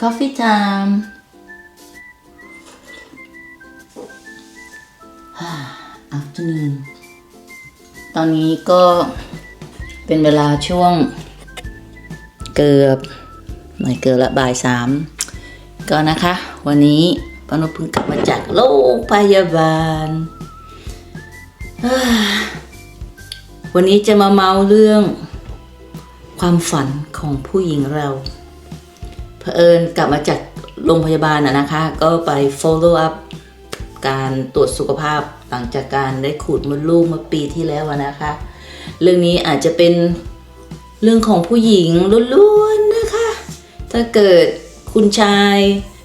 Coffee time ฮ่า afternoon ตอนนี้ก็เป็นเวลาช่วงเกือบหน่อยเกือบละบ่ายสามก็นะคะ วันนี้ปนุเพิ่งกลับมาจากโรงพยาบาล วันนี้จะมาเมาเรื่องความฝันของผู้หญิงเรา เผอิญกลับมาจากโรงพยาบาลนะคะ ก็ไป follow up การตรวจสุขภาพหลังจากการได้ขูดมดลูกเมื่อปีที่แล้วนะคะ เรื่องนี้อาจจะเป็นเรื่องของผู้หญิงล้วนๆนะคะ ถ้าเกิดคุณชาย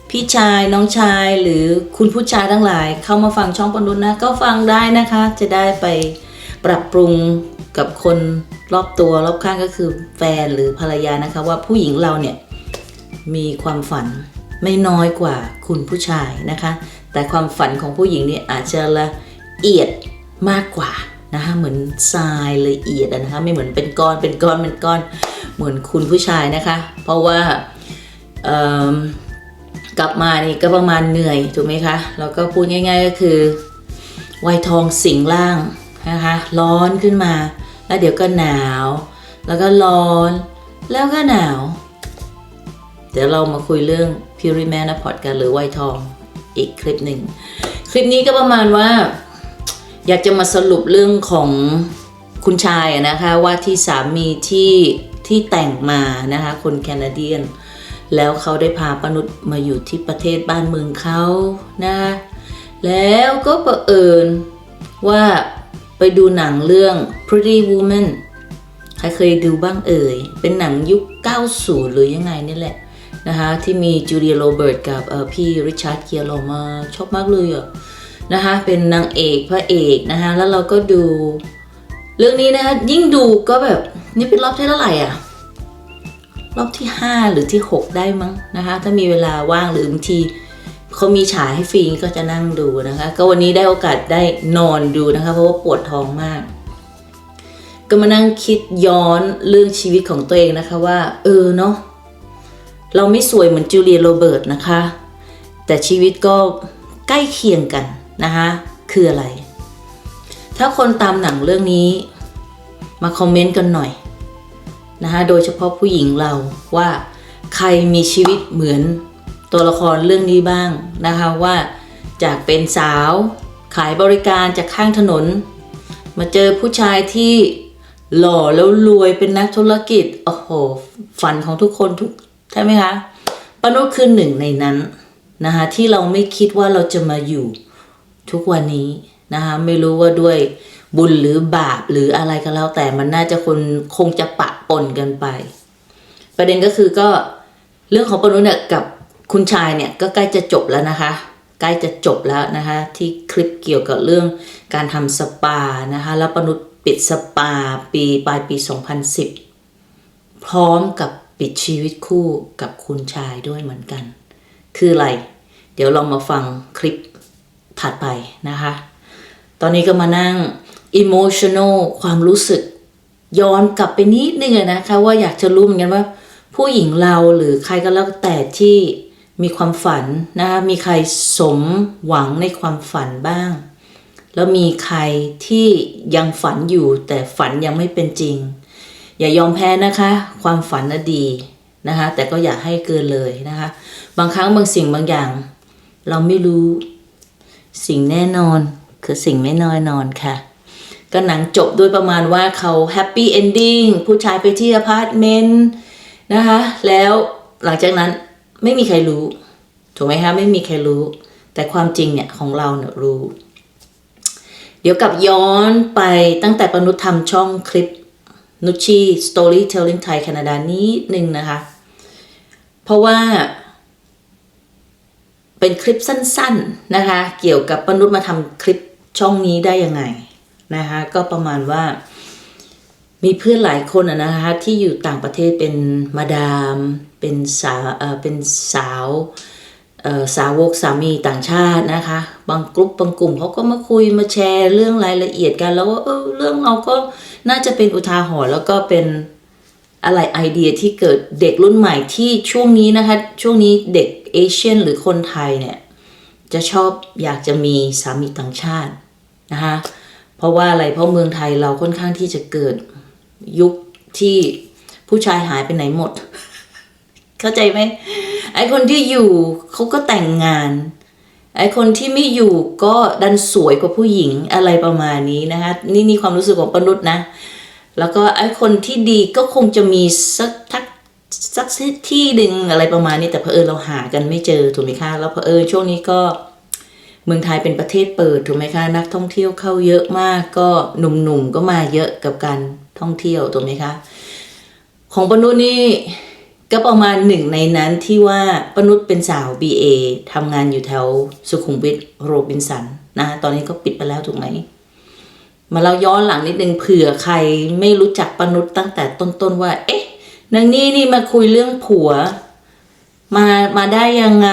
พี่ชายน้องชายหรือคุณผู้ชายทั้งหลาย เข้ามาฟังช่องปนุนนะ ก็ฟังได้นะคะ จะได้ไปปรับปรุงกับคนรอบตัวรอบข้างก็คือแฟนหรือภรรยานะคะ ว่าผู้หญิงเราเนี่ย มีความฝันไม่น้อยกว่าคุณผู้ชายนะคะ แต่ความฝันของผู้หญิงเนี่ยอาจจะละเอียดมากกว่านะคะเหมือนทรายละเอียดนะคะไม่เหมือนเป็นก้อนเป็นก้อนเป็นก้อนเหมือนคุณผู้ชายนะคะ เพราะว่ากลับมานี่ก็ประมาณเหนื่อยถูกไหมคะแล้วก็พูดง่าย ๆ ก็คือวัยทองสิงร่างนะคะร้อนขึ้นมา แล้วเดี๋ยวก็หนาว แล้วก็ร้อนแล้วก็หนาว เดี๋ยวเรามาคุยเรื่อง p u r i m a n a p o d กันหรือไวท์ทองอีกคลิปหนึ่ง คลิปนี้ก็ประมาณว่า อยากจะมาสรุปเรื่องของคุณชายนะคะว่าที่สามีที่ที่แต่งมานะคะคนแคนาเดียน แล้วเขาได้พาปนุษย์มาอยู่ที่ประเทศบ้านเมืองเขานะคะแล้วก็ประเอิญว่าไปดูหนังเรื่อง Pretty Woman ใครเคยดูบ้างเอ่ย เป็นหนังยุค 90 หรือยังไงนี่แหละ นะคะที่มีจูเลียโรเบิร์ตกับพี่ริชาร์ดเกียร์โรมาชอบมากเลยอะนะคะเป็นนางเอกพระเอกนะคะแล้วเราก็ดู เรื่องนี้นะคะยิ่งดูก็แบบนี่เป็นรอบที่เท่าไหร่อะรอบที่ 5 หรือที่ 6 ได้มั้งนะคะถ้ามีเวลาว่างหรือบางทีเขามีฉายให้ฟรีก็จะนั่งดูนะคะ ก็วันนี้ได้โอกาสได้นอนดูนะคะ เพราะว่าปวดท้องมาก ก็มานั่งคิดย้อนเรื่องชีวิตของตัวเองนะคะว่า เออเนาะ เราไม่สวยเหมือนจูเลียโรเบิร์ตนะคะ แต่ชีวิตก็ใกล้เคียงกันนะคะคืออะไร ถ้าคนตามหนังเรื่องนี้มาคอมเมนต์กันหน่อยนะคะโดยเฉพาะผู้หญิงเราว่าใครมีชีวิตเหมือนตัวละครเรื่องนี้บ้างนะคะว่าจากเป็นสาวขายบริการจากข้างถนน มาเจอผู้ชายที่หล่อแล้วรวยเป็นนักธุรกิจ โอ้โห ฝันของทุกคนทุก ใช่ไหมคะปนุชคือหนึ่งในนั้นนะคะที่เราไม่คิดว่าเราจะมาอยู่ทุกวันนี้นะคะไม่รู้ว่าด้วยบุญหรือบาปหรืออะไรก็แล้ว แต่มันน่าจะคนคงจะปะปนกันไป ประเด็นก็คือก็เรื่องของปนุชเนี่ยกับคุณชายเนี่ยก็ใกล้จะจบแล้วนะคะ ใกล้จะจบแล้วนะคะที่คลิปเกี่ยวกับเรื่องการทำสปานะคะแล้วปนุปิดสปาปีปลายปี 2010 พร้อมกับ ปิดชีวิตคู่กับคุณชายด้วยเหมือนกัน คืออะไร เดี๋ยวลองมาฟังคลิปถัดไปนะคะ ตอนนี้ก็มานั่ง emotional ความรู้สึก ย้อนกลับไปนิดนึงนะคะ ว่าอยากจะรู้เหมือนกันว่า ผู้หญิงเราหรือใครก็แล้วแต่ที่มีความฝันนะคะมีใครสมหวังในความฝันบ้าง แล้วมีใครที่ยังฝันอยู่แต่ฝันยังไม่เป็นจริง อย่ายอมแพ้นะคะ ความฝันน่ะดีนะคะแต่ก็อย่าให้เกินเลยนะคะ บางครั้งบางสิ่งบางอย่าง เราไม่รู้สิ่งแน่นอนคือสิ่งไม่น้อยนอนค่ะก็หนังจบด้วยประมาณว่าเขาแฮปปี้เอนดิ้งผู้ชายไปที่อพาร์ตเมนต์นะคะ แล้วหลังจากนั้นไม่มีใครรู้ ถูกไหมคะไม่มีใครรู้ แต่ความจริงเนี่ยของเราเนี่ยรู้ เดี๋ยวกลับย้อนไปตั้งแต่ปนุษทำช่องคลิป นุชชี Storytelling Thai Canada นี้หนึ่งนะคะ เพราะว่า เป็นคลิปสั้นๆนะคะ เกี่ยวกับปนุษมาทำคลิปช่องนี้ได้ยังไงนะคะ ก็ประมาณว่า มีเพื่อนหลายคนนะคะที่อยู่ต่างประเทศเป็นมาดาม เป็นสาวเป็นสาวสาวกสามีต่างชาตินะคะ บางกลุ่มบางกลุ่มเขาก็มาคุยมาแชร์เรื่องรายละเอียดกัน แล้วว่าเออเรื่องเราก็ น่าจะเป็นอุทาหรณ์แล้วก็เป็นอะไรไอเดียที่เกิดเด็กรุ่นใหม่ที่ช่วงนี้นะคะ ช่วงนี้เด็กเอเชียนหรือคนไทยเนี่ย จะชอบอยากจะมีสามีต่างชาตินะคะเพราะว่าอะไรเพราะเมืองไทยเราค่อนข้างที่จะเกิดยุคที่ผู้ชายหายไปไหนหมด เข้าใจไหมไอคนที่อยู่เขาก็แต่งงาน ไอคนที่ไม่อยู่ก็ดันสวยกว่าผู้หญิงอะไรประมาณนี้นะคะนี่นี่ความรู้สึกของปนุษย์นะ แล้วก็ไอคนที่ดีก็คงจะมีสักทักสักที่หนึ่งอะไรประมาณนี้แต่เผอิญเราหากันไม่เจอถูกไหมคะแล้วเผอิญช่วงนี้ก็เมืองไทยเป็นประเทศเปิดถูกไหมคะนักท่องเที่ยวเข้าเยอะมากก็หนุ่มๆก็มาเยอะกับการท่องเที่ยวถูกไหมคะ ของปนุษย์นี่ ก็ประมาณหนึ่งในนั้นที่ว่าปนุษย์เป็นสาว BA ทำงานอยู่แถวสุขุมวิทโรบินสันนะตอนนี้ก็ปิดไปแล้วถูกไหมมาเราย้อนหลังนิดนึงเผื่อใครไม่รู้จักปนุษย์ตั้งแต่ต้นๆว่า เอ๊ะนางนี่นี่มาคุยเรื่องผัว มามาได้ยังไง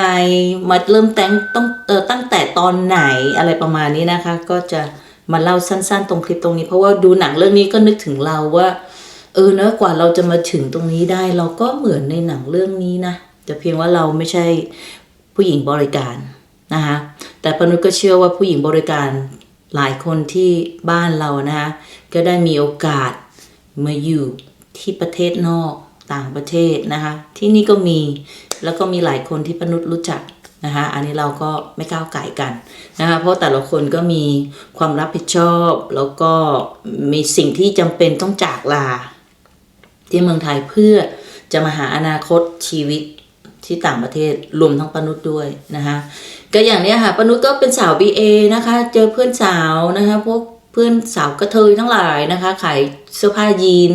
มาเริ่มแต่งต้องเออตั้งแต่ตอนไหนอะไรประมาณนี้นะคะ ก็จะมาเล่าสั้นๆ ตรงคลิปตรงนี้ เพราะว่าดูหนังเรื่องนี้ก็นึกถึงเราว่า ออเนอะกว่าเราจะมาถึงตรงนี้ได้ เราก็เหมือนในหนังเรื่องนี้นะแต่เพียงว่าเราไม่ใช่ผู้หญิงบริการนะคะแต่ปนุษย์ก็เชื่อว่าผู้หญิงบริการหลายคนที่บ้านเรานะคะก็ได้มีโอกาสมาอยู่ที่ประเทศนอกต่างประเทศนะคะที่นี่ก็มีแล้วก็มีหลายคนที่ปนุษย์รู้จักนะคะอันนี้เราก็ไม่ก้าวไก่กันนะคะเพราะแต่ละคนก็มีความรับผิดชอบ แล้วก็มีสิ่งที่จำเป็นต้องจากลา ที่เมืองไทยเพื่อจะมาหาอนาคตชีวิตที่ต่างประเทศรวมทั้งปนุษย์ด้วยนะคะก็อย่างเนี้ยค่ะปนุษย์ก็เป็นสาว BA นะคะ เจอเพื่อนสาวนะคะพวกเพื่อนสาวกระเทยทั้งหลายนะคะขายเสื้อผ้ายีน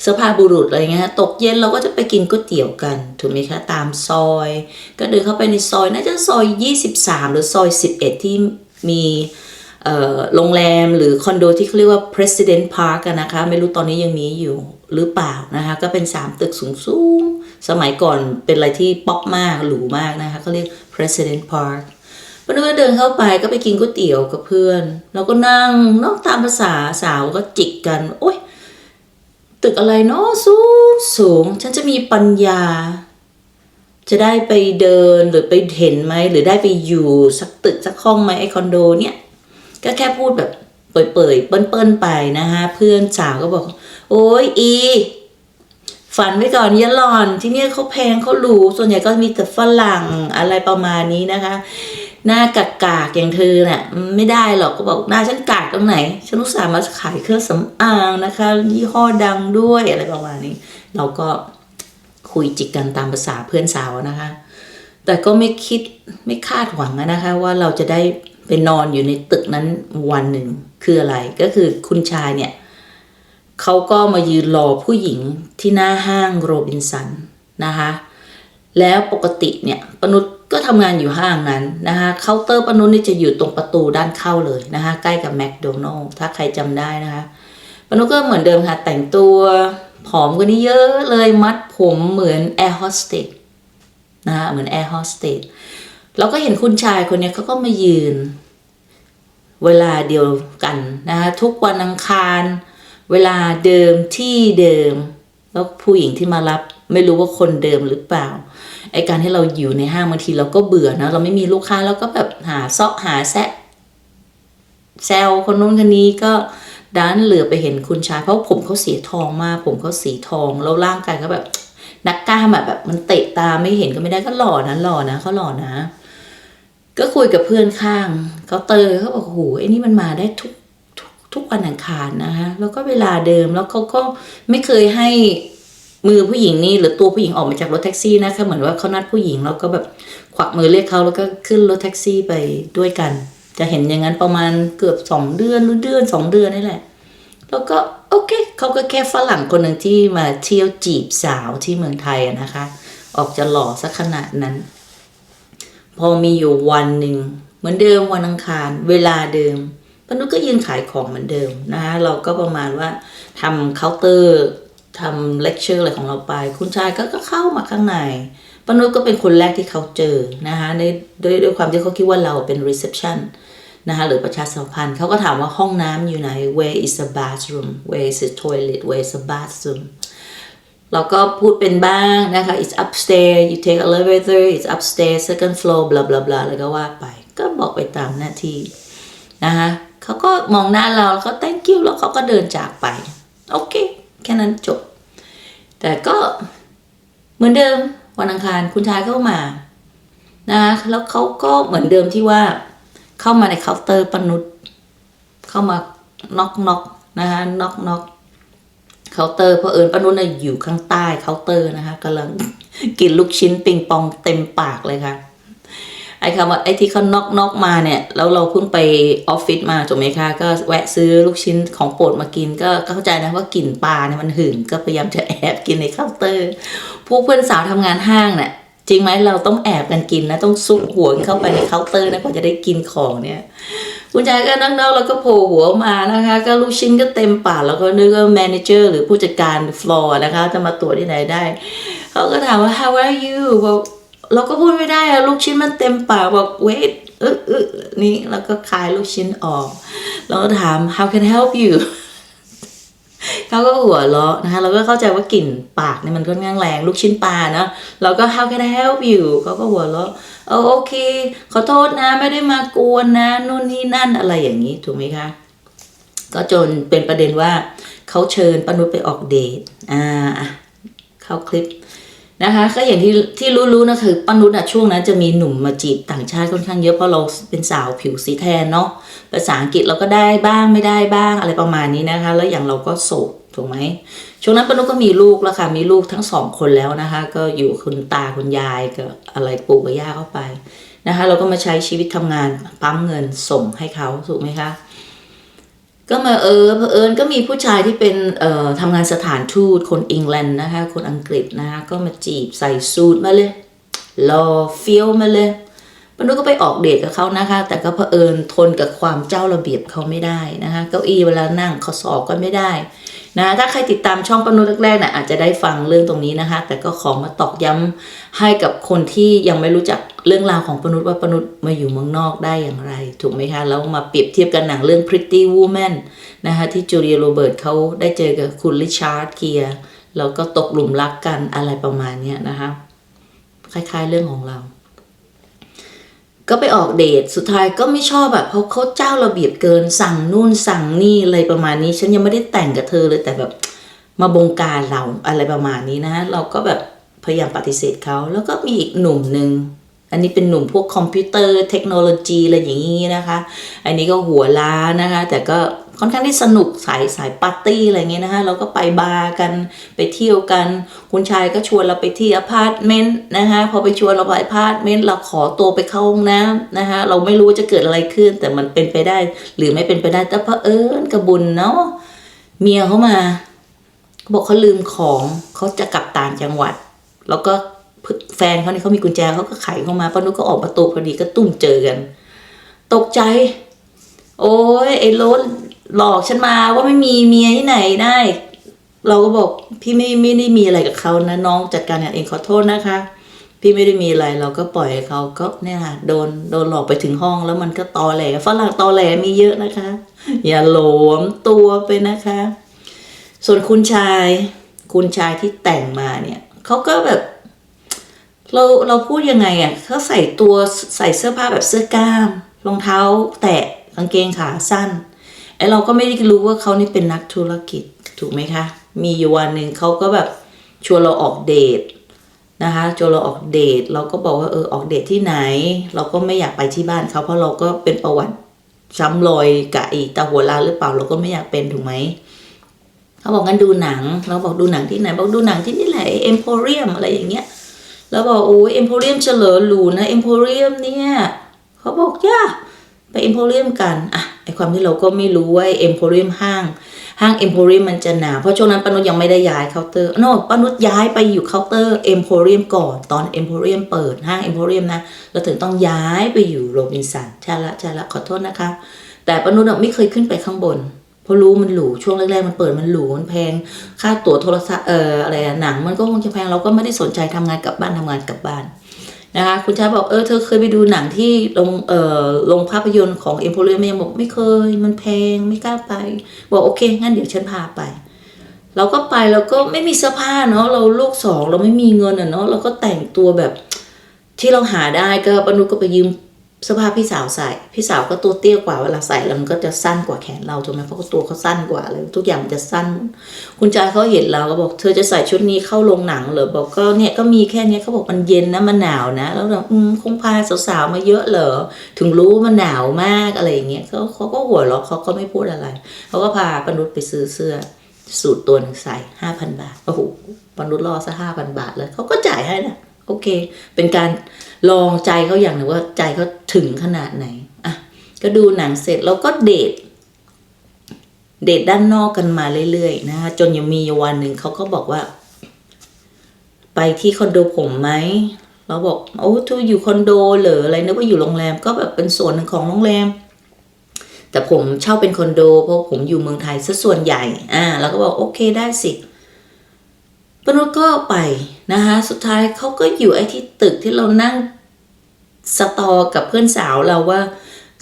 เสื้อผ้าบุรุษอะไรเงี้ยตกเย็นเราก็จะไปกินก๋วยเตี๋ยวกันถูกไหมคะตามซอย ก็เดินเข้าไปในซอยน่าจะซอย 23 หรือซอย 11 ที่มี โรงแรมหรือคอนโดที่เขาเรียกว่า President Park นะคะ ไม่รู้ตอนนี้ยังมีอยู่หรือเปล่านะคะ ก็เป็น 3 ตึกสูงๆสมัยก่อนเป็นอะไรที่ป๊อปมากหรูมากนะคะเขาเรียก President Park ปนุก็เดินเข้าไปก็ไปกินก๋วยเตี๋ยวกับเพื่อน เราก็นั่งนอกตามภาษาสาวก็จิกกัน โอ๊ยตึกอะไรเนาะสูงสูง ฉันจะมีปัญญา จะได้ไปเดินหรือไปเห็นไหมหรือได้ไปอยู่สักตึกสักห้องไหมไอคอนโดเนี่ย ก็แค่พูดแบบเปื่อยๆเปิ้นๆไปนะคะเพื่อนสาวก็บอก โอ้ยอี ฝันไว้ก่อนย่าหลอน ที่เนี่ยเขาแพงเขาหรูส่วนใหญ่ก็มีแต่ฝรั่งอะไรประมาณนี้นะคะ หน้ากากากๆอย่างเธอเน่ะไม่ได้หรอกก็บอกหน้าฉันกากตรงไหน ฉันอุตส่าห์มาขายเครื่องสำอางนะคะ ยี่ห้อดังด้วยอะไรประมาณนี้ เราก็คุยจิกกันตามภาษาเพื่อนสาวนะคะ แต่ก็ไม่คิดไม่คาดหวังนะคะ ว่าเราจะได้ ไปนอนอยู่ในตึกนั้นวันหนึ่งคืออะไรก็คือคุณชายเนี่ยเขาก็มายืนรอผู้หญิงที่หน้าห้างโรบินสันนะคะแล้วปกติเนี่ยปนุษก็ทำงานอยู่ห้างนั้นนะคะเคาน์เตอร์ปนุษนี่จะอยู่ตรงประตูด้านเข้าเลยนะคะใกล้กับแมคโดนัลล์ถ้าใครจำได้นะคะปนุษก็เหมือนเดิมค่ะแต่งตัวผอมกว่านี้เยอะเลยมัดผมเหมือนแอร์โฮสเตสนะคะเหมือนแอร์โฮสเตสเราก็เห็นคุณชายคนนี้เขาก็มายืน เวลาเดียวกันนะคะทุกวันอังคาร เวลาเดิมที่เดิม แล้วผู้หญิงที่มารับไม่รู้ว่าคนเดิมหรือเปล่าไอการที่เราอยู่ในห้างบางทีเราก็เบื่อนะเราไม่มีลูกค้าเราก็แบบหาเซาะหาแซะแซวคนนู้นคนนี้ก็ด้านเหลือไปเห็นคุณชายเพราะผมเขาสีทองมากผมเขาสีทองแล้วร่างกายเขาแบบ นักกล้ามแบบมันเตะตาไม่เห็นก็ไม่ได้ก็หล่อนะหล่อนะเขาหล่อนะ ก็คุยกับเพื่อนข้างเขาเตยเขาบอกโอ้โหไอ้นี่มันมาได้ทุกทุกทุกวันอังคารนะคะแล้วก็เวลาเดิมแล้วเขาก็ไม่เคยให้มือผู้หญิงนี่หรือตัวผู้หญิงออกมาจากรถแท็กซี่นะคะเหมือนว่าเขานัดผู้หญิงแล้วก็แบบขวักมือเรียกเขาแล้วก็ขึ้นรถแท็กซี่ไปด้วยกัน จะเห็นอย่างนั้นประมาณเกือบสองเดือนหรือเดือนสองเดือนนี่แหละ แล้วก็โอเคเขาก็แค่ฝรั่งคนหนึ่งที่มาเที่ยวจีบสาวที่เมืองไทยนะคะ ออกจะหล่อสักขนาดนั้น พอมีอยู่วันหนึ่งเหมือนเดิมวันอังคาร เวลาเดิมปนุษก็ยืนขายของเหมือนเดิมนะคะเราก็ประมาณว่าทำเคาน์เตอร์ทำเลคเชอร์อะไรของเราไป คุณชายก็ก็เข้ามาข้างในปนุษก็เป็นคนแรกที่เขาเจอนะคะในด้วยด้วยความที่เขาคิดว่าเราเป็น reception นะคะหรือประชาสัมพันธ์เขาก็ถามว่าห้องน้ำอยู่ไหน where is the bathroom where is the toilet where is the bathroom เราก็พูดเป็นบ้างนะคะ it's upstairs you take elevator it's upstairs second floor blah blah blah แล้วก็ว่าไป ก็บอกไปตามหน้าที่นะคะเขาก็มองหน้าเราแล้วก็ thank you แล้วเขาก็เดินจากไป โอเค แค่นั้นจบ แต่ก็เหมือนเดิมวันอังคารคุณชายเข้ามานะะแล้วเขาก็เหมือนเดิมที่ว่า เข้ามาในเคาน์เตอร์ปนุษย์เข้ามาน็อกน็อกนะคะน็อกน็อก เคาน์เตอร์เพราะเอิญป้านุ่นน่ะอยู่ข้างใต้เคาน์เตอร์นะคะกำลังกินลูกชิ้นปิงปองเต็มปากเลยค่ะไอ้คำว่าไอ้ที่เขานอกนอกมาเนี่ยแล้วเราเพิ่งไปออฟฟิศมาถูกไหมคะก็แวะซื้อลูกชิ้นของโปรดมากินก็เข้าใจนะว่ากลิ่นปลาเนี่ยมันหึงก็พยายามจะแอบกินในเคาน์เตอร์พวกเพื่อนสาวทำงานห้างเนี่ยจริงไหมเราต้องแอบกันกินนะต้องซุกหัวเข้าไปในเคาน์เตอร์นะกว่าจะได้กินของเนี่ย คุณชายก็นั่งๆแล้วก็โผล่หัวมานะคะ ก็ลูกชิ้นก็เต็มปากแล้วก็นึกว่าแมเนเจอร์หรือผู้จัดการฟลอร์นะคะ จะมาตรวจที่ไหนได้ เขาก็ถามว่า how are you บอกเราก็พูดไม่ได้อะลูกชิ้นมันเต็มปากบอก wait เออเออนี่แล้วก็คายลูกชิ้นออก แล้วก็ถาม how can I help you เขาก็หัวเราะนะคะเราก็เข้าใจว่ากลิ่นปากเนี่ยมันค่อนข้างแรงลูกชิ้นปลาเนาะเราก็ how can I help you เขาก็หัวเราะเออโอเค ขอโทษนะไม่ได้มากวนนะนู่นนี่นั่นอะไรอย่างนี้ถูกไหมคะก็จนเป็นประเด็นว่าเขาเชิญปนุษไปออกเดทอ่าเข้าคลิปนะคะก็อย่างที่ที่รู้ๆนะคือปานุษอะช่วงนั้นจะมีหนุ่มมาจีบต่างชาติค่อนข้างเยอะเพราะเราเป็นสาวผิวสีแทนเนาะภาษาอังกฤษเราก็ได้บ้างไม่ได้บ้างอะไรประมาณนี้นะคะ แล้วอย่างเราก็โสด ถูกไหมช่วงนั้นปานุษก็มีลูกแล้วค่ะมีลูกทั้งสองคนแล้วนะคะ ก็อยู่คุณตาคุณยายกับอะไรปู่กับย่าเข้าไปนะคะ เราก็มาใช้ชีวิตทำงานปั๊มเงินส่งให้เขาถูกไหมคะก็มาเออเผอิญก็มีผู้ชายที่เป็นเอ่อทำงานสถานทูตคนอังกฤษนะคะ คนอังกฤษนะคะก็มาจีบใส่สูทมาเลยรอเฟี้ยวมาเลยปนุษก็ไปออกเดทกับเขานะคะ แต่ก็เผอิญทนกับความเจ้าระเบียบเขาไม่ได้นะคะ เก้าอี้เวลานั่งเขาสอบก็ไม่ได้ นะถ้าใครติดตามช่องปนุษแรกๆนะอาจจะได้ฟังเรื่องตรงนี้นะคะ แต่ก็ขอมาตอกย้ำให้กับคนที่ยังไม่รู้จักเรื่องราวของปนุษว่าปนุษมาอยู่เมืองนอกได้อย่างไร ถูกไหมคะ แล้วมาเปรียบเทียบกันหนังเรื่อง Pretty Woman นะคะที่จูเลียโรเบิร์ตเขาได้เจอกับคุณริชาร์ดเกียร์แล้วก็ตกหลุมรักกันอะไรประมาณเนี้ยนะคะคล้ายๆเรื่องของเรา ก็ไปออกเดทสุดท้ายก็ไม่ชอบแบบเพราะเขาเจ้าระเบียบเกินสั่งนู่นสั่งนี่อะไรประมาณนี้ ฉันยังไม่ได้แต่งกับเธอเลยแต่แบบมาบงการเราอะไรประมาณนี้นะ เราก็แบบพยายามปฏิเสธเขาแล้วก็มีอีกหนุ่มหนึ่งอันนี้เป็นหนุ่มพวกคอมพิวเตอร์เทคโนโลยีอะไรอย่างนี้นะคะ อันนี้ก็หัวล้านะคะ แต่ก็ ค่อนข้างที่สนุกสายสายปาร์ตี้อะไรเงี้ยนะคะเราก็ไปบาร์กันไปเที่ยวกัน คุณชายก็ชวนเราไปที่อพาร์ตเมนต์นะคะพอไปชวนเราไปอพาร์ตเมนต์เราขอตัวไปเข้าห้องน้ำนะคะเราไม่รู้จะเกิดอะไรขึ้น แต่มันเป็นไปได้ หรือไม่เป็นไปได้แต่เผอิญกระบุญเนาะเมียเขามาเขาบอกเขาลืมของเขาจะกลับต่างจังหวัด แล้วก็แฟนเขาเนี่ยเขามีกุญแจเขาก็ไขเข้ามาป้านุก็ออกประตูพอดีก็ตุ้มเจอกัน ตกใจ โอ้ยไอ้โรถ หลอกฉันมาว่าไม่มีเมียที่ไหนได้ เราก็บอกพี่ไม่ไม่ได้มีอะไรกับเขานะน้องจัดการเองขอโทษนะคะ พี่ไม่ได้มีอะไรเราก็ปล่อยเขาก็เนี่ยค่ะโดนโดนหลอกไปถึงห้องแล้วมันก็ตอแหลฝรั่งตอแหลมีเยอะนะคะ อย่าหลวมตัวไปนะคะ ส่วนคุณชาย คุณชายที่แต่งมาเนี่ยเขาก็แบบเราเราพูดยังไงอะเขาใส่ตัวใส่เสื้อผ้าแบบเสื้อกล้าม รองเท้า แตะกางเกงขาสั้น ไอเราก็ไม่ได้รู้ว่าเขานี่เป็นนักธุรกิจถูกไหมคะ มีอยู่วันหนึ่งเขาก็แบบชวนเราออกเดทนะคะชวนเราออกเดทเราก็บอกว่าเออออกเดทที่ไหน เราก็ไม่อยากไปที่บ้านเขาเพราะเราก็เป็นประวัติซ้ำรอยกับอีตาหัวลาหรือเปล่าเราก็ไม่อยากเป็นถูกไหมเขาบอกงั้นดูหนัง เราบอกดูหนังที่ไหน บอกดูหนังที่นี่แหละเอ็มโพเรียมอะไรอย่างเงี้ยแล้วบอกโอ้ยเอ็มโพเรียมเฉลิมหรูนะเอ็มโพเรียมเนี่ยเขาบอกย่า ไปเอ็มโพเรียมกันอะไอความที่เราก็ไม่รู้ว่าเอ็มโพเรียมห้าง ห้างเอ็มโพเรียมมันจะหนาเพราะช่วงนั้นปนุษยังไม่ได้ย้ายเคาน์เตอร์โน่ปนุษย้ายไปอยู่เคาน์เตอร์เอ็มโพเรียมก่อนตอนเอ็มโพเรียมเปิดห้างเอ็มโพเรียมนะเราถึงต้องย้ายไปอยู่โรบินสันใช่ละใช่ละขอโทษนะคะ แต่ปนุษไม่เคยขึ้นไปข้างบนเพราะรู้มันหรูช่วงแรกๆมันเปิดมันหรูมันแพง ค่าตั๋วโทรศัพท์เอ่ออะไรอะหนังมันก็คงจะแพงเราก็ไม่ได้สนใจทำงานกลับบ้านทำงานกลับบ้าน นะคะคุณชายบอกเออเธอเคยไปดูหนังที่โรงเอ่อโรงภาพยนตร์ของเอ็มโพเรียมบอกไม่เคย มันแพงไม่กล้าไป บอกโอเค งั้นเดี๋ยวฉันพาไป เราก็ไปเราก็ไม่มีเสื้อผ้าเนาะเราลูกสองเราไม่มีเงินอะเนาะเราก็แต่งตัวแบบที่เราหาได้ก็ปนุก็ไปยืม เสื้อผ้าพี่สาวใส่ พี่สาวก็ตัวเตี้ยกว่าเวลาใส่แล้วมันก็จะสั้นกว่าแขนเราถูกไหมเพราะตัวเขาสั้นกว่าเลยทุกอย่างมันจะสั้น คุณจายเขาเห็นเราก็บอก เธอจะใส่ชุดนี้เข้าโรงหนังเหรอบอกก็เนี่ยก็มีแค่เนี้ยเขาบอกมันเย็นนะมันหนาวนะ แล้วเราอืมคงพาสาวๆมาเยอะเหรอถึงรู้ว่ามันหนาวมากอะไรอย่างเงี้ยเขาเขาก็หัวเราะเขาก็ไม่พูดอะไรเขาก็พาปนุษไปซื้อเสื้อสูตรตัวหนึ่งใส่ห้าพันบาทโอ้โหปนุษรอซะห้าพันบาทเลยเขาก็จ่ายให้นะ โอเค เป็นการลองใจเขาอย่างหนึ่งว่าใจเขาถึงขนาดไหนอะก็ดูหนังเสร็จแล้วก็เดทเดทด้านนอกกันมาเรื่อยๆ นะคะจนยังมีวันหนึ่งเขาก็บอกว่า ไปที่คอนโดผมไหมเราบอกโอ้ทูอยู่คอนโดเหรออะไรนึกว่าอยู่โรงแรมก็แบบเป็นส่วนหนึ่งของโรงแรม แต่ผมเช่าเป็นคอนโดเพราะผมอยู่เมืองไทยซะส่วนใหญ่ อ่าแล้วก็บอกโอเคได้สิปนุษก็ไป นะคะสุดท้ายเขาก็อยู่ไอ้ที่ตึกที่เรานั่งสตอกับเพื่อนสาวเราว่า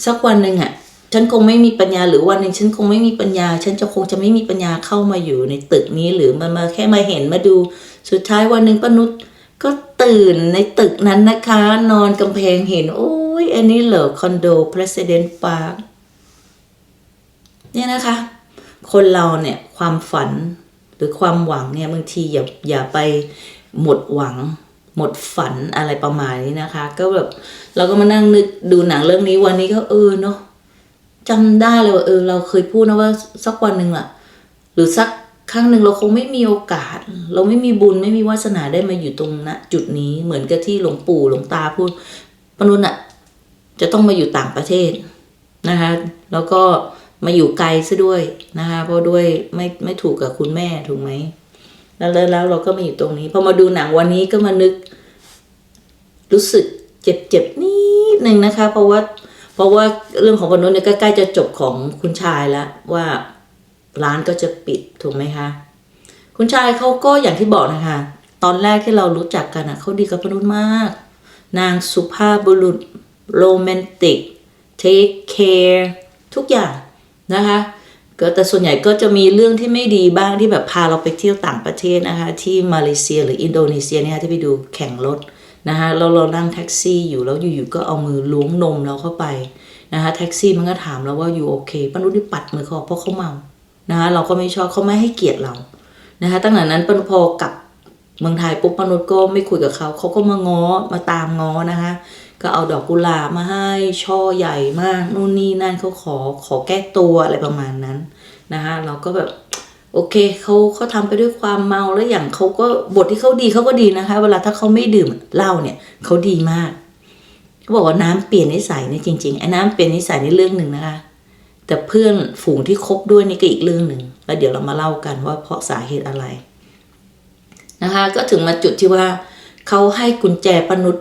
สักวันหนึ่งอะฉันคงไม่มีปัญญาหรือวันหนึ่งฉันคงไม่มีปัญญา ฉันจะคงจะไม่มีปัญญาเข้ามาอยู่ในตึกนี้หรือมามาแค่มาเห็นมาดู สุดท้ายวันหนึ่งปนุษก็ตื่นในตึกนั้นนะคะ นอนกำแพงเห็น โอ้ยอันนี้เหรอคอนโด President Park เนี่ยนะคะ คนเราเนี่ยความฝันหรือความหวังเนี่ยบางทีอย่าอย่าไป หมดหวัง หมดฝันอะไรประมาณนี้นะคะ ก็แบบเราก็มานั่งนึกดูหนังเรื่องนี้วันนี้ก็เออเนาะจำได้เลยว่าเออ เราเคยพูดนะว่าสักวันหนึ่งอะหรือสักครั้งหนึ่งเราคงไม่มีโอกาส เราไม่มีบุญไม่มีวาสนาได้มาอยู่ตรงณจุดนี้เหมือนกับที่หลวงปู่หลวงตาพูดปนุนอะจะต้องมาอยู่ต่างประเทศนะคะ แล้วก็มาอยู่ไกลซะด้วยนะคะ เพราะด้วยไม่ไม่ถูกกับคุณแม่ถูกไหม แล้วแล้วเราก็มาอยู่ตรงนี้พอมาดูหนังวันนี้ก็มานึก รู้สึกเจ็บเจ็บนิดนึงนะคะ เพราะว่า เพราะว่าเรื่องของคนนู้นเนี่ยก็ใกล้จะจบของคุณชายแล้วว่าร้านก็จะปิดถูกไหมคะ คุณชายเขาก็อย่างที่บอกนะคะ ตอนแรกที่เรารู้จักกันอะเขาดีกับพนุษมาก นางสุภาพบุรุษโรแมนติก take care ทุกอย่างนะคะ ก็แต่ส่วนใหญ่ก็จะมีเรื่องที่ไม่ดีบ้างที่แบบพาเราไปเที่ยวต่างประเทศนะคะ ที่มาเลเซียหรืออินโดนีเซียเนี่ยที่ไปดูแข่งรถนะคะเราเรานั่งแท็กซี่อยู่แล้วอยู่ๆก็เอามือล้วงนมเราเข้าไปนะคะแท็กซี่มันก็ถามเราว่าอยู่โอเคป้านุชที่ปัดมือเขาอเพราะเขาเมานะคะเราก็ไม่ชอบเขาไม่ให้เกียรติเรานะคะตั้งแต่นั้นป้านุชพอกลับ เมืองไทยปุ๊บป้านุชก็ไม่คุยกับเขาเขาก็มาง้อมาตามง้อนะคะ ก็เอาดอกกุหลาบมาให้ช่อใหญ่มากนู่นนี่นั่นเขาขอขอแก้ตัวอะไรประมาณนั้นนะคะเราก็แบบโอเคเขาเขาทำไปด้วยความเมาแล้วอย่างเขาก็บทที่เขาดีเขาก็ดีนะคะ เวลาถ้าเขาไม่ดื่มเหล้าเนี่ยเขาดีมากเขาบอกว่าน้ำเปลี่ยนนิสัยเนี่ยจริงๆไอ้น้ำเปลี่ยนนิสัยในเรื่องหนึ่งนะคะ แต่เพื่อนฝูงที่คบด้วยนี่ก็อีกเรื่องหนึ่งแล้วเดี๋ยวเรามาเล่ากันว่าเพราะสาเหตุอะไร นะคะ ก็ถึงมาจุดที่ว่าเขาให้กุญแจปนุษ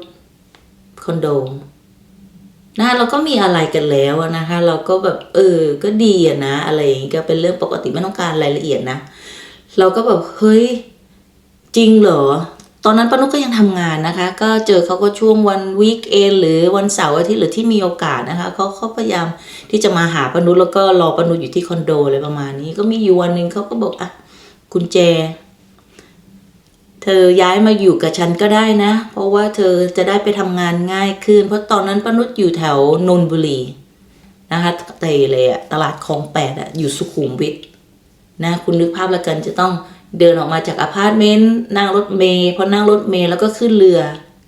คอนโดนะคะเราก็มีอะไรกันแล้วนะคะ เราก็แบบเออ ก็ดีอะนะ อะไรอย่างงี้ก็เป็นเรื่องปกติไม่ต้องการรายละเอียดนะ เราก็แบบเฮ้ยจริงเหรอ ตอนนั้นป้านุกก็ยังทำงานนะคะ ก็เจอเขาก็ช่วงวันวีคเอนหรือวันเสาร์อาทิตย์หรือที่มีโอกาสนะคะเขาเขาพยายามที่จะมาหาป้านุชแล้วก็รอป้านุชอยู่ที่คอนโดอะไรประมาณนี้ ก็มีอยู่วันหนึ่งเขาก็บอกอะกุญแจ เธอย้ายมาอยู่กับฉันก็ได้นะ เพราะว่าเธอจะได้ไปทำงานง่ายขึ้น เพราะตอนนั้นป้านุชอยู่แถวนนบุรีนะคะเตเลยอะตลาดคลองแปดอะอยู่สุขุมวิทนะคุณนึกภาพล้วกันจะต้องเดินออกมาจากอพาร์ตเมนต์นั่งรถเมย์พอนั่งรถเมย์แล้วก็ขึ้นเรือ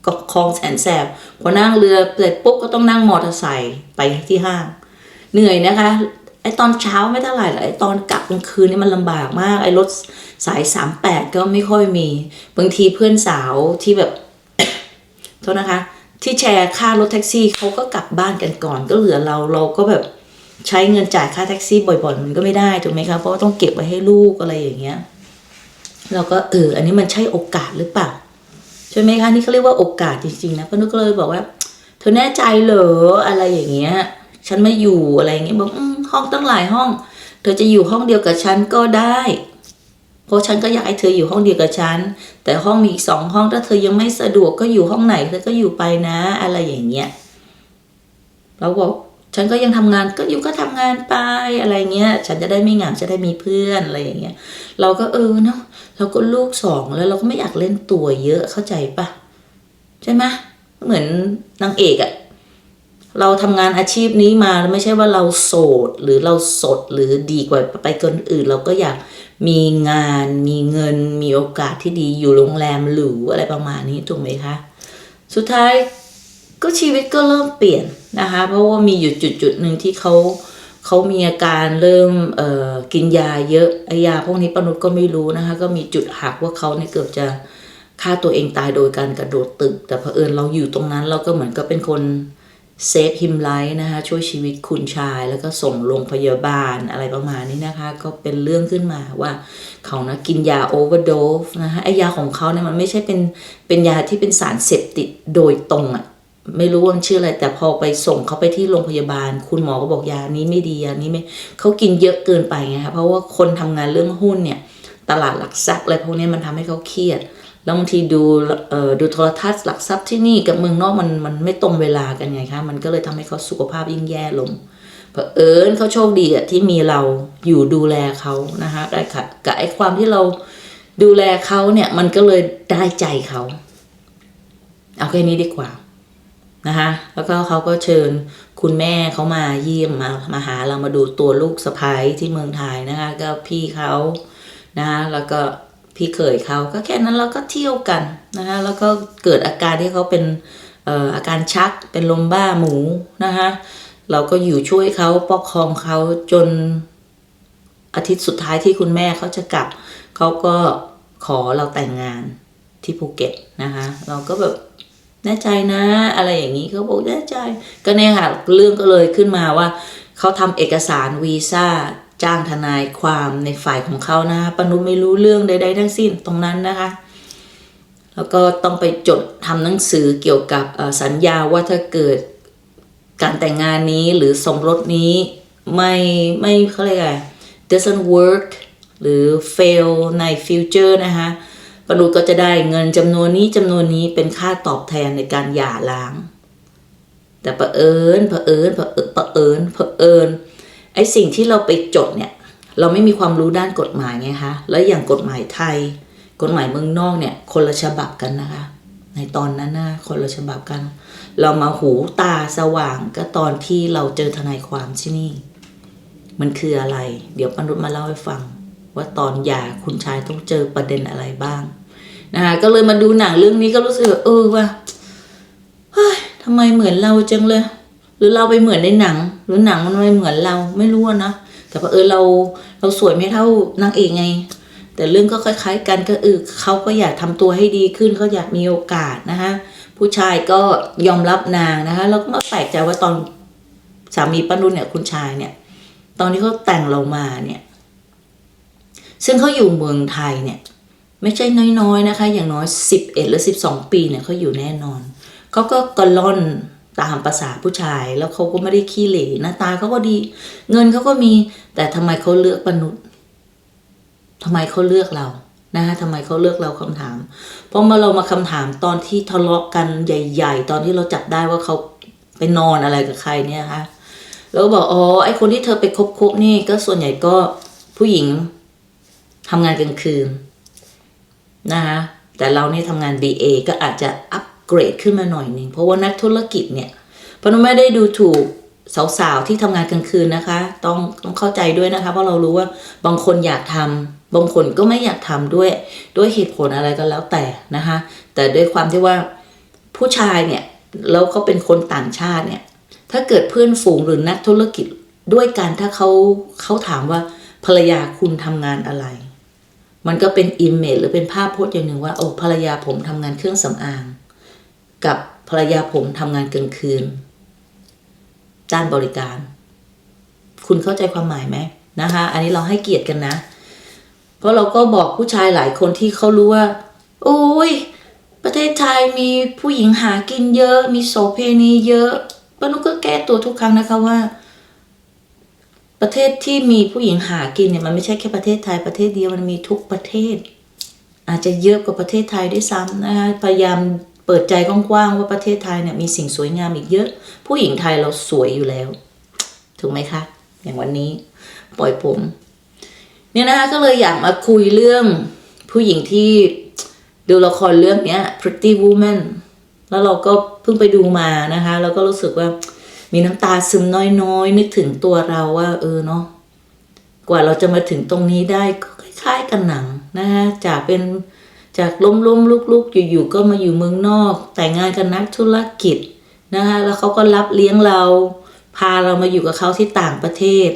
ก็คลองแสนแสบพอนั่งเรือเสร็จปุ๊บก็ต้องนั่งมอเตอร์ไซค์ไปที่ห้าง เหนื่อยนะคะ ไอตอนเช้าไม่เท่าไหร่หรอกไอตอนกลับกลางคืนนี่มันลำบากมาก ไอรถสายสามแปดก็ไม่ค่อยมี บางทีเพื่อนสาวที่แบบโทษนะคะ ที่แชร์ค่ารถแท็กซี่เขาก็กลับบ้านกันก่อน ก็เหลือเราเราก็แบบใช้เงินจ่ายค่าแท็กซี่บ่อยๆ มันก็ไม่ได้ถูกไหมคะเพราะว่าต้องเก็บไว้ให้ลูกอะไรอย่างเงี้ยเราก็เอออันนี้มันใช่โอกาสหรือเปล่าใช่ไหมคะนี่เขาเรียกว่าโอกาสจริงๆนะก็นุกก็เลยบอกว่าเธอแน่ใจเหรออะไรอย่างเงี้ย ฉันมาอยู่อะไรอย่างเงี้ยบอกอม ห้องตั้งหลายห้อง เธอจะอยู่ห้องเดียวกับฉันก็ได้ เพราะฉันก็อยากให้เธออยู่ห้องเดียวกับฉัน แต่ห้องมีอีกสองห้องถ้าเธอยังไม่สะดวกก็อยู่ห้องไหนเธอก็อยู่ไปนะ อะไรอย่างเงี้ยเราบอกฉันก็ยังทำงานก็อยู่ก็ทำงานไปอะไรเงี้ย ฉันจะได้ไม่เหงาจะได้มีเพื่อนอะไรอย่างเงี้ย เราก็เออเนาะเราก็ลูกสองแล้วเราก็ไม่อยากเล่นตัวเยอะเข้าใจปะใช่ไหมเหมือนนางเอกอะ เราทำงานอาชีพนี้มาแล้วไม่ใช่ว่าเราโสดหรือเราสดหรือดีกว่าไปคนอื่น เราก็อยากมีงานมีเงินมีโอกาสที่ดีอยู่โรงแรมหรูอะไรประมาณนี้ถูกไหมคะ สุดท้ายก็ชีวิตก็เริ่มเปลี่ยนนะคะ เพราะว่ามีอยู่จุดจุดหนึ่งที่เขาเขามีอาการเริ่มกินยาเยอะไอยาพวกนี้ปนุษก็ไม่รู้นะคะ ก็มีจุดหักว่าเขาเนี่ยเกือบจะฆ่าตัวเองตายโดยการกระโดดตึก แต่เผอิญเราอยู่ตรงนั้นเราก็เหมือนก็เป็นคน เซฟฮิมไลท์นะคะช่วยชีวิตคุณชายแล้วก็ส่งโรงพยาบาลอะไรประมาณนี้นะคะ ก็เป็นเรื่องขึ้นมาว่าเขานะกินยาโอเวอร์โดสนะคะไอยาของเขาเนี่ยมันไม่ใช่เป็นเป็นยาที่เป็นสารเสพติดโดยตรงอะไม่รู้ว่ามันชื่ออะไร แต่พอไปส่งเขาไปที่โรงพยาบาล คุณหมอก็บอกยานี้ไม่ดียานี้ไม่เขากินเยอะเกินไปไงคะเพราะว่าคนทำงานเรื่องหุ้นเนี่ยตลาดหลักทรัพย์อะไรพวกนี้มันทำให้เขาเครียด แล้วบางทีดูเอ่อดูโทรทัศน์หลักทรัพย์ที่นี่กับเมืองนอกมันมันไม่ตรงเวลากันไงคะมันก็เลยทำให้เขาสุขภาพยิ่งแย่ลงเผอิญเขาโชคดีอะที่มีเราอยู่ดูแลเขานะคะได้ค่ะกับไอ้ความที่เราดูแลเขาเนี่ยมันก็เลยได้ใจเขาเอาแค่นี้ดีกว่านะคะแล้วก็เขาก็เชิญคุณแม่เขามาเยี่ยมมามาหาเรามาดูตัวลูกสะพ้ายที่เมืองไทยนะคะ ก็พี่เขานะะแล้วก็ พี่เขยเขาก็แค่นั้นเราก็เที่ยวกันนะคะแล้วก็เกิดอาการที่เขาเป็นเอ่ออาการชักเป็นลมบ้าหมูนะคะเราก็อยู่ช่วยเขาปกครองเขาจนอาทิตย์สุดท้ายที่คุณแม่เขาจะกลับเขาก็ขอเราแต่งงานที่ภูเก็ตนะคะเราก็แบบแน่ใจนะ อะไรอย่างนี้เขาบอกแน่ใจ ก็เนี่ยค่ะเรื่องก็เลยขึ้นมาว่าเขาทำเอกสารวีซ่า จ้างทนายความในฝ่ายของเขานะปนุไม่รู้เรื่องใด ๆ ทั้งสิ้นตรงนั้นนะคะ แล้วก็ต้องไปจดทำหนังสือเกี่ยวกับสัญญาว่าถ้าเกิดการแต่งงานนี้หรือสมรสนี้ไม่ไม่เขาเรียกอะไร doesn't work หรือ fail ใน future นะคะปนุก็จะได้เงินจำนวนนี้จำนวนนี้เป็นค่าตอบแทนในการหย่าร้าง แต่เผอิญเผอิญเผอิญเผอิญเผอิญ ไอสิ่งที่เราไปจดเนี่ย เราไม่มีความรู้ด้านกฎหมายไงคะแล้วอย่างกฎหมายไทย กฎหมายเมืองนอกเนี่ยคนละฉบับกันนะคะ ในตอนนั้นนะคนละฉบับกัน เรามาหูตาสว่างก็ตอนที่เราเจอทนายความที่นี่ มันคืออะไร เดี๋ยวปนุษมาเล่าให้ฟัง ว่าตอนหย่าคุณชายต้องเจอประเด็นอะไรบ้างนะคะก็เลยมาดูหนังเรื่องนี้ก็รู้สึกว่าเออว่าเฮ้ยทำไมเหมือนเราจังเลย หรือเราไปเหมือนในหนัง หรือหนังมันไม่เหมือนเราไม่รู้นะแต่พอเออเราเราสวยไม่เท่านางเอกไง แต่เรื่องก็คล้าย ๆ กันก็เออเขาก็อยากทำตัวให้ดีขึ้นเขาอยากมีโอกาสนะคะผู้ชายก็ยอมรับนางนะคะแล้วก็มาแปลกใจว่าตอนสามีป้านุ่นเนี่ยคุณชายเนี่ย ตอนที่เขาแต่งเรามาเนี่ย ซึ่งเขาอยู่เมืองไทยเนี่ย ไม่ใช่น้อยๆนะคะ อย่างน้อย11หรือ12ปีเนี่ยเขาอยู่แน่นอนเขาก็กระล่อน ตามภาษาผู้ชายแล้วเขาก็ไม่ได้ขี้เหร่หน้าตาเขาก็ดี เงินเขาก็มี แต่ทำไมเขาเลือกปนุษย์ทำไมเขาเลือกเรานะคะทำไมเขาเลือกเราคำถาม เพราะมาเรามาคำถามตอนที่ทะเลาะกันใหญ่ ๆ ตอนที่เราจับได้ว่าเขาไปนอนอะไรกับใครเนี่ยคะแล้วบอกอ๋อไอคนที่เธอไปคบๆนี่ก็ส่วนใหญ่ก็ผู้หญิงทำงานกลางคืนนะคะแต่เราเนี่ยทำงาน BA ก็อาจจะอัปเกรดขึ้นมาหน่อยหนึ่งเพราะว่านักธุรกิจเนี่ยพนุไม่ได้ดูถูกสาวๆที่ทำงานกลางคืนนะคะ ต้องต้องเข้าใจด้วยนะคะ เพราะเรารู้ว่าบางคนอยากทำบางคนก็ไม่อยากทำด้วย ด้วยเหตุผลอะไรก็แล้วแต่นะคะ แต่ด้วยความที่ว่าผู้ชายเนี่ยแล้วเขาเป็นคนต่างชาติเนี่ย ถ้าเกิดเพื่อนฝูงหรือนักธุรกิจด้วยกันถ้าเขาเขาถามว่าภรรยาคุณทำงานอะไร มันก็เป็นอิมเมจหรือเป็นภาพพจน์อย่างหนึ่งว่าโอ้ภรรยาผมทำงานเครื่องสำอาง กับภรรยาผมทำงานกลางคืน ด้านบริการ คุณเข้าใจความหมายไหมนะคะ อันนี้เราให้เกียรติกันนะ เพราะเราก็บอกผู้ชายหลายคนที่เขารู้ว่า โอ้ยประเทศไทยมีผู้หญิงหากินเยอะ มีโสเพณีเยอะป้านุกก็แก้ตัวทุกครั้งนะคะว่า ประเทศที่มีผู้หญิงหากินเนี่ยมันไม่ใช่แค่ประเทศไทยประเทศเดียวมันมีทุกประเทศ อาจจะเยอะกว่าประเทศไทยด้วยซ้ำนะคะพยายาม เปิดใจกว้างๆว่าประเทศไทยเนี่ยมีสิ่งสวยงามอีกเยอะ ผู้หญิงไทยเราสวยอยู่แล้ว ถูกไหมคะ อย่างวันนี้ปล่อยผม เนี่ยนะคะก็เลยอยากมาคุยเรื่องผู้หญิงที่ดูละครเรื่องเนี้ย Pretty Woman แล้วเราก็เพิ่งไปดูมานะคะ แล้วก็รู้สึกว่ามีน้ำตาซึมน้อยๆ นึกถึงตัวเราว่า เออเนาะกว่าเราจะมาถึงตรงนี้ได้ก็คล้ายๆกันหนังนะคะจากเป็น จากล้มๆลุกๆอยู่ๆก็มาอยู่เมืองนอก แต่งงานกับนักธุรกิจนะคะแล้วเขาก็รับเลี้ยงเรา พาเรามาอยู่กับเขาที่ต่างประเทศ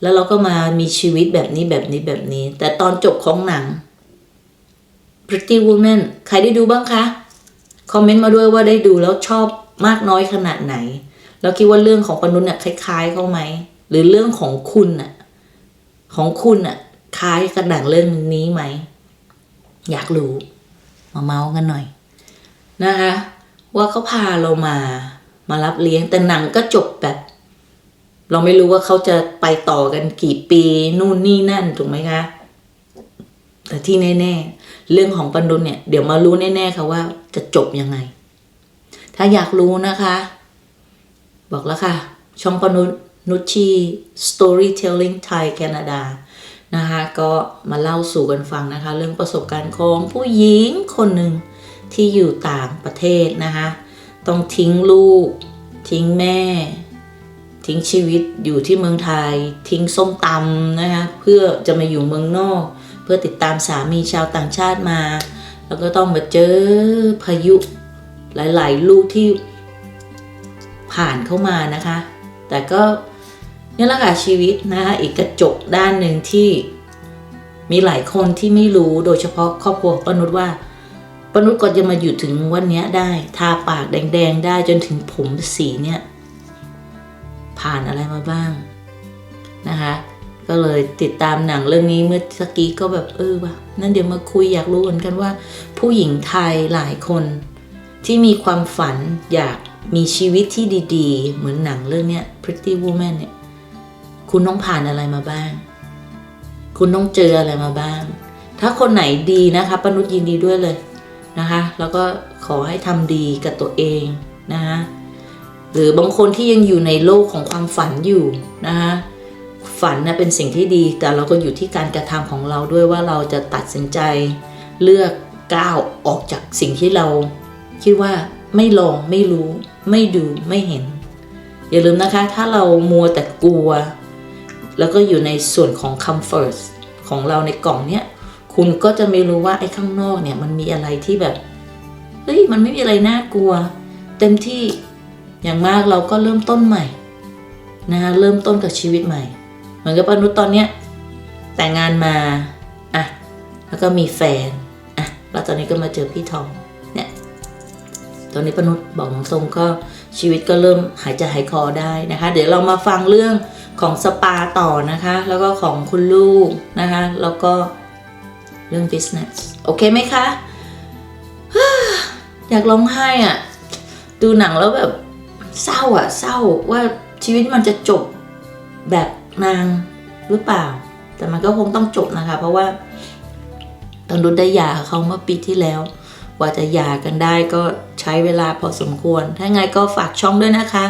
แล้วเราก็มามีชีวิตแบบนี้แบบนี้แบบนี้ แต่ตอนจบของหนัง Pretty Woman ใครได้ดูบ้างคะ คอมเมนต์มาด้วยว่าได้ดูแล้วชอบมากน้อยขนาดไหน แล้วคิดว่าเรื่องของปนุษย์เนี่ยคล้ายๆเขาไหม หรือเรื่องของคุณน่ะของคุณน่ะคล้ายกับหนังเรื่องนี้ไหม อยากรู้ มาเมาส์กันหน่อย นะคะ ว่าเขาพาเรามามารับเลี้ยงแต่หนังก็จบแบบ เราไม่รู้ว่าเขาจะไปต่อกันกี่ปีนู่นนี่นั่นถูกไหมคะแต่ที่แน่ ๆ เรื่องของปันดุลเนี่ย เดี๋ยวมารู้แน่ๆค่ะว่าจะจบยังไง ถ้าอยากรู้นะคะ บอกแล้วค่ะ ช่องปนุนุชชี Storytelling Thai Canada นะคะ ก็มาเล่าสู่กันฟังนะคะ เรื่องประสบการณ์ของผู้หญิงคนหนึ่งที่อยู่ต่างประเทศนะคะ ต้องทิ้งลูก ทิ้งแม่ ทิ้งชีวิตอยู่ที่เมืองไทย ทิ้งส้มตำนะคะเพื่อจะมาอยู่เมืองนอก เพื่อติดตามสามีชาวต่างชาติมา แล้วก็ต้องมาเจอพายุหลาย ๆ ลูกที่ผ่านเข้ามานะคะ แต่ก็ นี่แหละค่ะชีวิตนะคะอีกกระจกด้านหนึ่งที่มีหลายคนที่ไม่รู้โดยเฉพาะครอบครัวป้านุชว่าป้านุชก็จะมาอยู่ถึงวันนี้ได้ ทาปากแดง ๆ ได้จนถึงผมสีเนี่ย ผ่านอะไรมาบ้างนะคะ ก็เลยติดตามหนังเรื่องนี้เมื่อสักกี้ก็แบบเออว่ะนั่นเดี๋ยวมาคุยอยากรู้เหมือนกันว่า ผู้หญิงไทยหลายคนที่มีความฝันอยากมีชีวิตที่ดี ๆ เหมือนหนังเรื่องเนี้ย Pretty Woman เนี่ย คุณต้องผ่านอะไรมาบ้าง คุณต้องเจออะไรมาบ้าง ถ้าคนไหนดีนะคะปนุษยินดีด้วยเลยนะคะ แล้วก็ขอให้ทำดีกับตัวเองนะคะหรือบางคนที่ยังอยู่ในโลกของความฝันอยู่นะคะฝันนะเป็นสิ่งที่ดี แต่เราก็อยู่ที่การกระทำของเราด้วยว่าเราจะตัดสินใจเลือกก้าวออกจากสิ่งที่เรา คิดว่าไม่ลองไม่รู้ ไม่ดูไม่เห็น อย่าลืมนะคะ ถ้าเรามัวแต่กลัว แล้วก็อยู่ในส่วนของ comfort ของเราในกล่องเนี้ยคุณก็จะไม่รู้ว่าไอ้ข้างนอกเนี่ยมันมีอะไรที่แบบเฮ้ยมันไม่มีอะไรน่ากลัว เต็มที่อย่างมากเราก็เริ่มต้นใหม่นะคะเริ่มต้นกับชีวิตใหม่ เหมือนกับปนุษตอนเนี้ยแต่งงานมาอะแล้วก็มีแฟนอะแล้วตอนนี้ก็มาเจอพี่ทอมเนี่ยตอนนี้ปนุษบอกตรงๆก็ ชีวิตก็เริ่มหายใจหายคอได้นะคะ เดี๋ยวเรามาฟังเรื่องของสปาต่อนะคะ แล้วก็ของคุณลูกนะคะ แล้วก็เรื่อง business โอเคไหมคะอยากร้องไห้อะ ดูหนังแล้วแบบเศร้าอะ เศร้าว่าชีวิตมันจะจบแบบนางหรือเปล่า แต่มันก็คงต้องจบนะคะ เพราะว่าตอนรุดได้หย่าเขาเมื่อปีที่แล้วกว่าจะหย่ากันได้ก็ ใช้เวลาพอสมควร ถ้าไงก็ฝากช่องด้วยนะคะ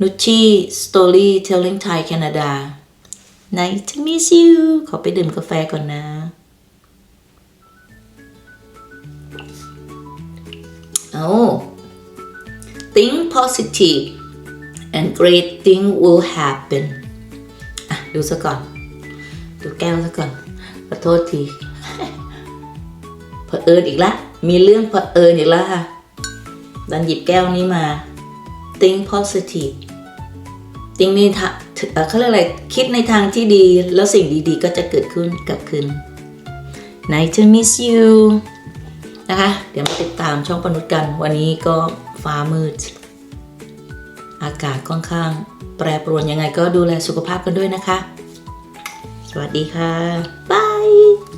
นุชชี่ Storytelling Thai Canada Nice to meet you ขอไปดื่มกาแฟก่อนนะ Oh think positive and great thing will happen อะดูซะก่อน ดูแก้วซะก่อน ขอโทษทีเผอิญอีกแล้ว มีเรื่องเผอิญอีกแล้วค่ะ ดันหยิบแก้วนี้มา think positive think ในทางเขาเรียกอะไร คิดในทางที่ดี แล้วสิ่งดีๆ ก็จะเกิดขึ้นกับคุณ Nice to meet you นะคะ เดี๋ยวมาติดตามช่องปนุษกัน วันนี้ก็ฟ้ามืด อากาศค่อนข้าง แปรปรวนยังไงก็ดูแลสุขภาพกันด้วยนะคะ สวัสดีค่ะ บาย